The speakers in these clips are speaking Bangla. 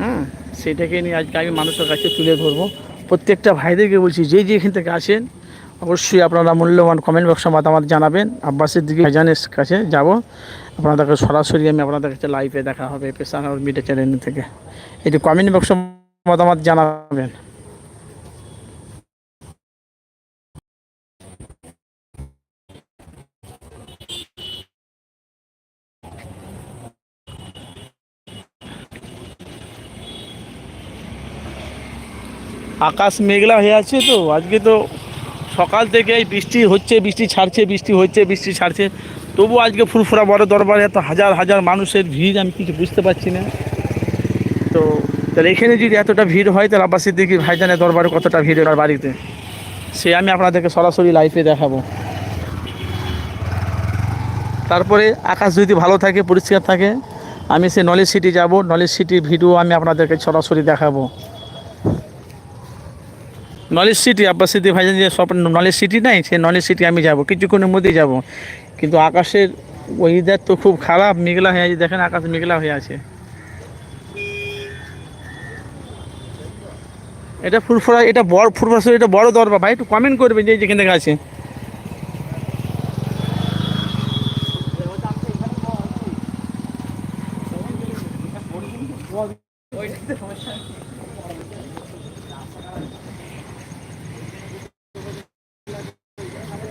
হ্যাঁ সেটাকে নিয়ে আজকে আমি মানুষের কাছে তুলে ধরবো। প্রত্যেকটা ভাইদেরকে বলছি, যে যে এখান থেকে আসেন, অবশ্যই আপনারা মূল্যবান কমেন্ট বক্সে মতামত জানাবেন। আব্বাসের দিকে ভাইজানের কাছে যাব। আপনাদেরকে সরাসরি আমি আপনাদের কাছে লাইভে দেখা হবে পেশান মিডিয়া চ্যানেল থেকে। এটি কমেন্ট বক্সে মতামত জানাবেন। আকাশ মেঘলা হয়ে আছে তো, আজকে তো সকাল থেকে বৃষ্টি হচ্ছে, বৃষ্টি ছাড়ছে, বৃষ্টি হচ্ছে, বৃষ্টি ছাড়ছে। তবু আজকে ফুরফুরা বড় দরবারে এত হাজার হাজার মানুষের ভিড়, আমি কিছু বুঝতে পারছি না। তো, তাহলে এখানে যদি এতটা ভিড় হয়, তাহলে আব্বাসির দেখি ভাইজানের দরবারে কতটা ভিড় ওনার বাড়িতে? সে আমি আপনাদেরকে সরাসরি লাইফে দেখাবো। তারপরে আকাশ যদি ভালো থাকে, পরিষ্কার থাকে, আমি সে নলেজ সিটি যাব, নলেজ সিটির ভিডিও আমি আপনাদেরকে সরাসরি দেখাবো। নলেজ সিটি আব্বাস সিটি ভাইজান যে সব নলেজ সিটি নাই, সে নলেজ সিটি আমি যাব, কিছুক্ষণের মধ্যেই যাব। কিন্তু আকাশের ওয়েদার তো খুব খারাপ, মেঘলা হয়ে আছে, দেখেন আকাশ মেঘলা হয়ে আছে। এটা ফুরফুরা, এটা বড়, ফুরফুরা, এটা বড় দরবার, ভাই, একটু কমেন্ট করবেন যে যেখান থেকে আছে।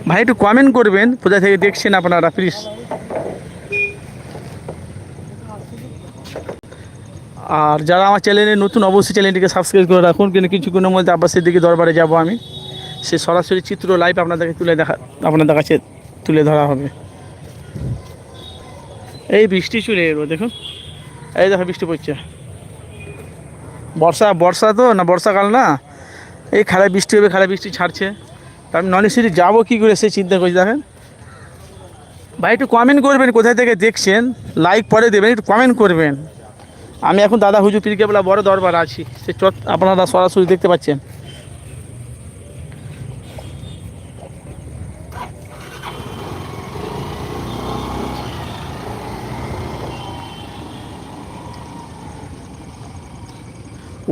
ভাই, একটু কমেন্ট করবেন। কোথা থেকে দেখছেন আপনারা প্লিজ আর যারা আমার চ্যানেলে নতুন, অবশ্যই চ্যানেলটিকে সাবস্ক্রাইব করে রাখুন। কিন্তু কিছুক্ষণের মধ্যে আব্বাসের দিকে দরবারে যাব আমি। সে সরাসরি চিত্র লাইভ আপনাদেরকে তুলে দেখা, আপনাদের কাছে তুলে ধরা হবে। এই বৃষ্টি চলে এলো, দেখুন। এই দেখো, বৃষ্টি পড়ছে। বর্ষা বর্ষা তো না, বর্ষাকাল না? এই খারাপ বৃষ্টি হবে খারাপ বৃষ্টি ছাড়ছে। তা আমি নলেজ সিটি যাব কী করে সে চিন্তা করছি দেখেন ভাই একটু কমেন্ট করবেন কোথায় থেকে দেখছেন লাইক পরে দেবেন, একটু কমেন্ট করবেন। আমি এখন দাদা হুজুর পীর কেবলা বড় দরবার আছি, সে চট আপনারা সরাসরি দেখতে পাচ্ছেন।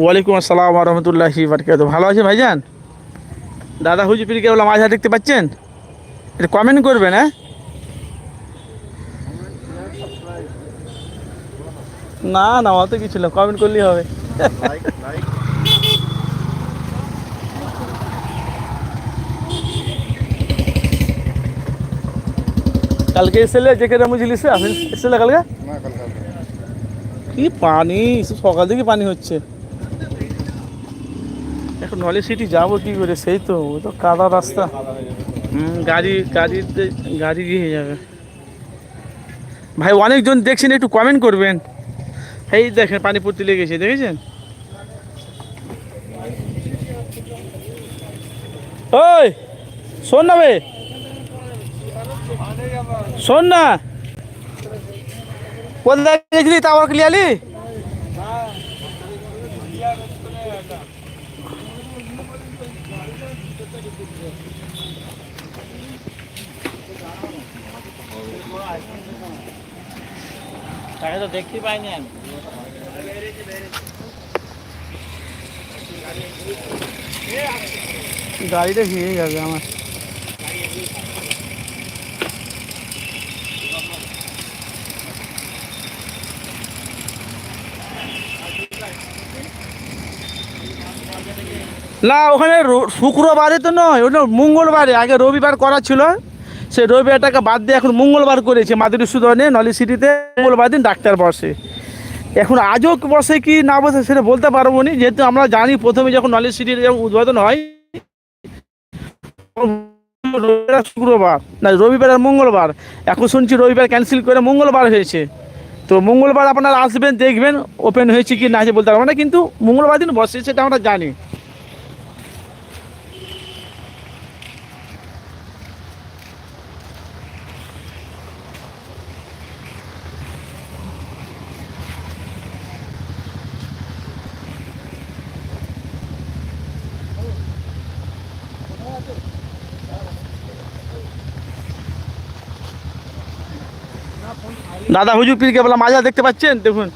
ওয়ালাইকুম আসসালাম রহমতুল্লাহি বারকাত ভালো আছে ভাইজান? দাদা হুজুর পীর কেবলা মাঝা দেখতে পাচ্ছেন? এটা কমেন্ট করবেন হ্যাঁ? না না অত কিছু না কমেন্ট করলেই হবে। কালকে এসেলে যেখানে মুঝিলি সে? আসেন এসেলে কালকে? কি পানি সকাল থেকে পানি হচ্ছে। এখন নলেজ সিটি যাব কি করে? সেই তো ও তো কাদা রাস্তা। হুম গাড়ি গাড়িতে গাড়ি দিয়ে যাবে। ভাই অনেকজন দেখছেন একটু কমেন্ট করবেন। এই দেখেন পানি পড়তে লেগেছে দেখেছেন? ওই শোন না বে শোন না। কোথায় গেছিলি তা আবার ক্লিয়ালি তাকে তো দেখতে পাইনি আমি। গাড়িটা ভিড়ে যাবে আমার। না, ওখানে শুক্রবারে তো নয় ওটা মঙ্গলবারে আগে রবিবার করা ছিল। সে রবিবারটাকে বাদ দিয়ে এখন মঙ্গলবার করেছে মাদুরি সুদনে নলি সিটিতে। মঙ্গলবার দিন ডাক্তার বসে। এখন আজও বসে কি না বসে সেটা বলতে পারব না। যেহেতু আমরা জানি প্রথমে যখন নলেজ সিটির যখন উদ্বোধন হয় শুক্রবার, না, রবিবার আর মঙ্গলবার। এখন শুনছি রবিবার ক্যান্সেল করে মঙ্গলবার হয়েছে। তো মঙ্গলবার আপনারা আসবেন, দেখবেন ওপেন হয়েছে কি না হয়েছে বলতে পারব না, কিন্তু মঙ্গলবার দিন বসে সেটা আমরা জানি। দাদা হুজুর পীর কেবলা মাজা দেখতে পাচ্ছেন? দেখুন।